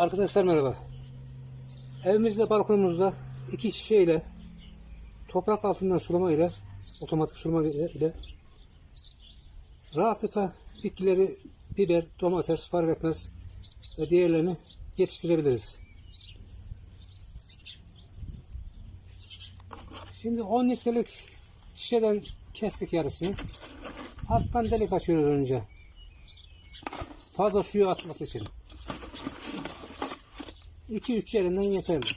Arkadaşlar merhaba. Evimizde balkonumuzda iki şişeyle toprak altından sulama ile otomatik sulama ile rahatlıkla bitkileri biber, domates fark etmez ve diğerlerini yetiştirebiliriz. Şimdi 10 litrelik şişeden kestik yarısını. Alttan delik açıyoruz önce. Fazla suyu atması için. 2-3 yerinden yeterli.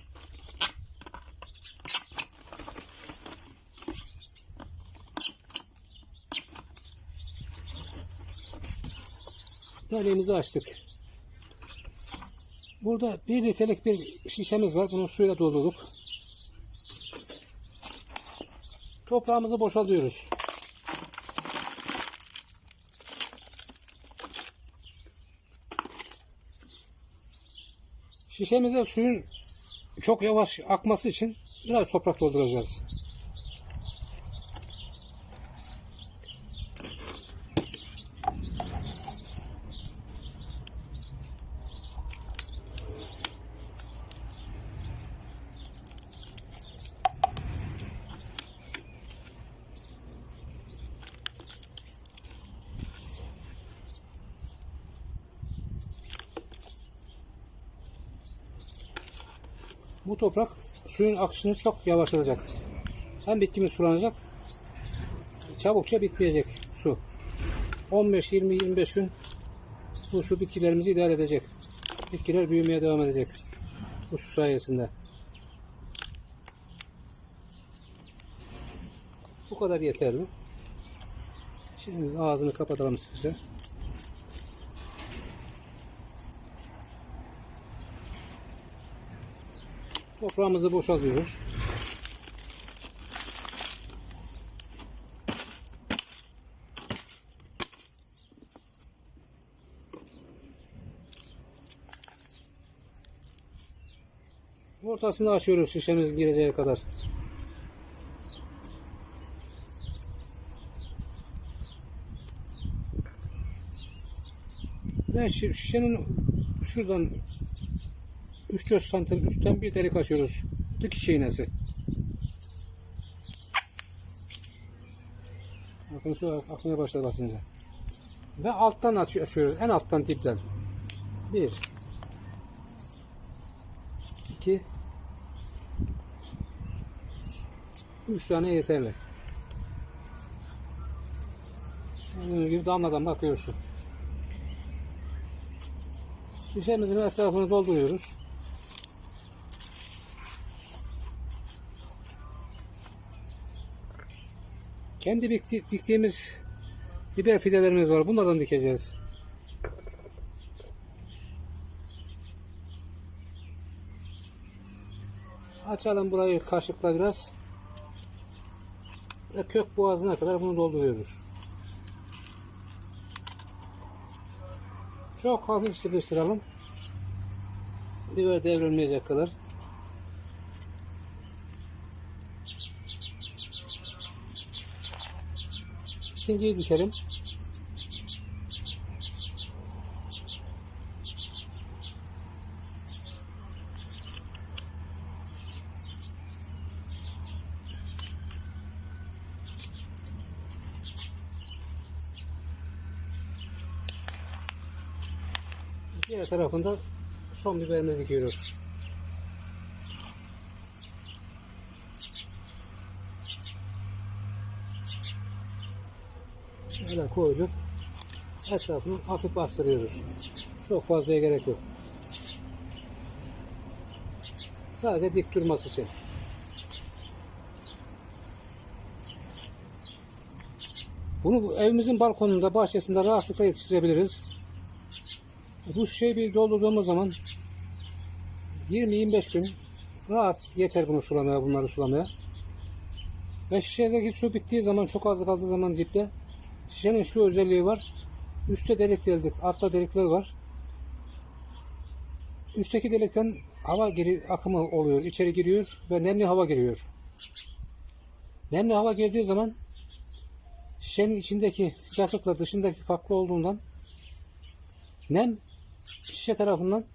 Deliğimizi açtık. Burada 1 litrelik bir şişemiz var. Bunu suyla doldurduk. Toprağımızı boşaltıyoruz. Şişemize suyun çok yavaş akması için biraz toprak dolduracağız. Bu toprak suyun akışını çok yavaşlatacak. Hem bitkimiz sulanacak, çabukça bitmeyecek su. 15, 20, 25 gün bu su bitkilerimizi idare edecek. Bitkiler büyümeye devam edecek. Bu su sayesinde. Bu kadar yeterli. Şimdi ağzını kapatalım sıkıca. Toprağımızı boşaltıyoruz. Ortasını açıyoruz şişemiz gireceği kadar. Şi- şişenin şuradan 3-4 santim üstten bir delik açıyoruz. Dikiş iğnesi. Bakın su akmaya başladı basınca. Ve alttan aç- açıyoruz. En alttan dipten. Bir. iki, Üç tane yeterli. Gördüğünüz gibi damladan bakıyorsun. Şişemizin etrafını dolduruyoruz. Kendi dikti- diktiğimiz biber fidelerimiz var. Bunlardan dikeceğiz. Açalım burayı kaşıkla biraz. Ve kök boğazına kadar bunu dolduruyoruz. Çok hafif sıkıştıralım. Biber devrilmeyecek kadar. İkinciyi dikelim. Diğer tarafında son biberimizi dikiyoruz. Böyle koyduk. Etrafını hafif bastırıyoruz. Çok fazlaya gerek yok. Sadece dik durması için. Bunu bu evimizin balkonunda, bahçesinde rahatlıkla yetiştirebiliriz. Bu şeyi bir doldurduğumuz zaman 20-25 gün rahat yeter bunu sulamaya, bunları sulamaya. Ve şişedeki su bittiği zaman, çok az kaldığı zaman dipte şişenin şu özelliği var. Üstte delik deldik, altta delikler var. Üstteki delikten hava geri akımı oluyor, içeri giriyor ve nemli hava giriyor. Nemli hava girdiği zaman şişenin içindeki sıcaklıkla dışındaki farklı olduğundan nem şişe tarafından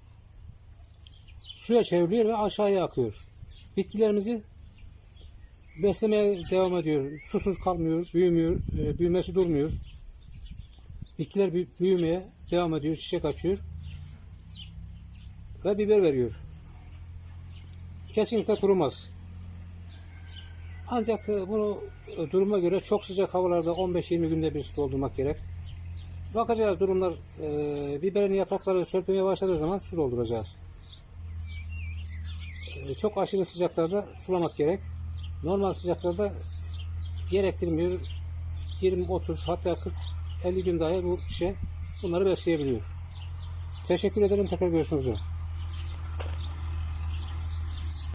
suya çevriliyor ve aşağıya akıyor. Bitkilerimizi beslemeye devam ediyor. Susuz kalmıyor, büyümüyor, e, büyümesi durmuyor. Bitkiler büy- büyümeye devam ediyor, çiçek açıyor ve biber veriyor. Kesinlikle kurumaz. Ancak e, bunu e, duruma göre çok sıcak havalarda 15-20 günde bir doldurmak gerek. Bakacağız durumlar e, biberin yaprakları sörpmeye başladığı zaman su dolduracağız. E, çok aşırı sıcaklarda sulamak gerek. Normal sıcaklarda gerektirmiyor. 20-30 hatta 40-50 gün dahi bu kişi bunları besleyebiliyor. Teşekkür ederim. Tekrar görüşmek üzere.